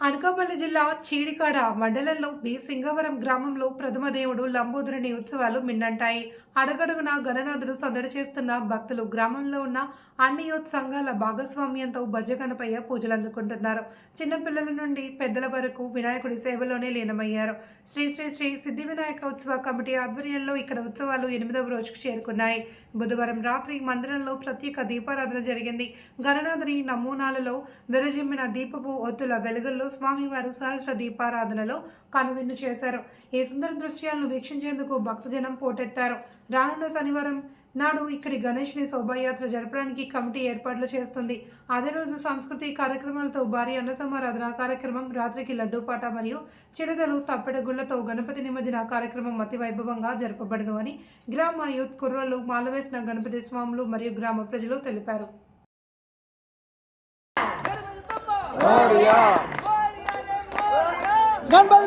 అనకాపల్లి జిల్లా చీడికాడ మండలంలో బి సింగవరం గ్రామంలో ప్రథమ దేవుడు లంబోదరుని ఉత్సవాలు మిన్నంటాయి. అడగడుగున గణనాథుడు సందడి చేస్తున్న భక్తులు గ్రామంలో ఉన్న అన్ని యూత్ సంఘాల భాగస్వామ్యంతో బజ్జగణపయ్య పూజలు అందుకుంటున్నారు. చిన్నపిల్లల నుండి పెద్దల వరకు వినాయకుడి సేవలోనే లీనమయ్యారు. శ్రీ శ్రీ శ్రీ సిద్ధి వినాయక ఉత్సవ కమిటీ ఆధ్వర్యంలో ఇక్కడ ఉత్సవాలు ఎనిమిదవ రోజుకు చేరుకున్నాయి. బుధవారం రాత్రి మందిరంలో ప్రత్యేక దీపారాధన జరిగింది. గణనాథుని నమూనాలలో విరజిమ్మిన దీపపు ఒత్తుల వెలుగుల్లో స్వామివారు సహస్ర దీపారాధనలో కనువిందు చేశారు. ఈ సుందర దృశ్యాలను వీక్షించేందుకు భక్తజనం పోటెత్తారు. రానున్న శనివారం నాడు ఇక్కడి గణేష్ని శోభాయాత్ర జరపడానికి కమిటీ ఏర్పాట్లు చేస్తుంది. అదే రోజు సంస్కృతి కార్యక్రమాలతో భారీ అన్నసమారాధన కార్యక్రమం రాత్రికి లడ్డూపాట మరియు చిరుదలు తప్పెడగుళ్ళతో గణపతి నిమజ్జన కార్యక్రమం అతి వైభవంగా జరపబడను అని గ్రామ యూత్ కుర్రలు మాలవేసిన గణపతి స్వాములు మరియు గ్రామ ప్రజలు తెలిపారు. గణపతి